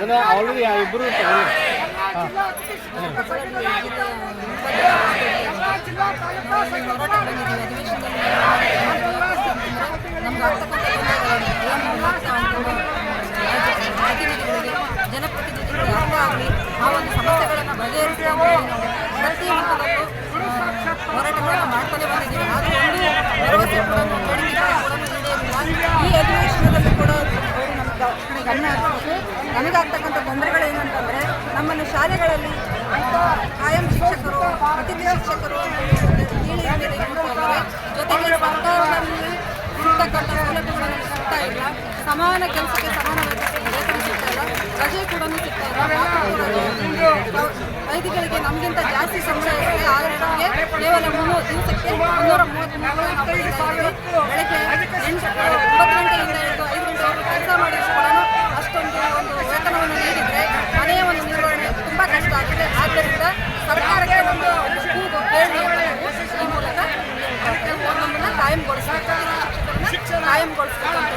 Already ಇಬ್ಬರು ಜನಪ್ರತಿನಿಧಿಗಳು ಅರ್ಥ ಆಗಲಿ ಆ ಒಂದು ಸಮಸ್ಯೆಗಳನ್ನು ಬಗೆಹರಿಸಿದ ಪ್ರತಿ ಹೋರಾಟಗಳನ್ನು ಮಾಡ್ತಾನೆ ಬಂದಿದ್ದೀವಿ ಆದರೆ ಭರವಸೆ ಕೂಡ ಈ ಅಧಿವೇಶನದಲ್ಲಿ ಕೂಡ ಅವರು ನಮ್ಮ ಗಮನ ಹರಿಸಬೇಕು ನಮಗಾಗ್ತಕ್ಕಂಥ ತೊಂದರೆಗಳೇನಂತಂದರೆ ನಮ್ಮನ್ನು ಶಾಲೆಗಳಲ್ಲಿ ಕಾಯಂ ಶಿಕ್ಷಕರು, ಅತಿಥಿ ಶಿಕ್ಷಕರು. ಜೊತೆಗೆ ಸರ್ಕಾರದಲ್ಲಿ ಇರ್ತಕ್ಕಂಥ ಸೌಲಭ್ಯಗಳನ್ನು ಸಿಗ್ತಾ ಇಲ್ಲ. ಸಮಾನ ಕೆಲಸಕ್ಕೆ ಸಮಾನ ರಜೆ ಕೂಡ ಸಿಗ್ತಾ ಇಲ್ಲ. ವೈದಿಕರಿಗೆ ನಮಗಿಂತ ಜಾಸ್ತಿ ಸಂಬಳ ಇರುತ್ತೆ. ಆದರೆ ನಮಗೆ ಕೇವಲ ಮೂರು ದಿವಸಕ್ಕೆ ಮುನ್ನೂರ ಮೂವತ್ತ್ಮೂರು ಬೆಳಗ್ಗೆ ಎಂಟು ಆದ್ದರಿಂದ ಸರ್ಕಾರಕ್ಕೆ ಒಂದು ಕೂಗು ಕೇಳಿ ಈ ಮೂಲಕ ಕಾಯಂಗೊಳಿಸಬೇಕು ಕಾಯಂಗೊಳಿಸಬೇಕು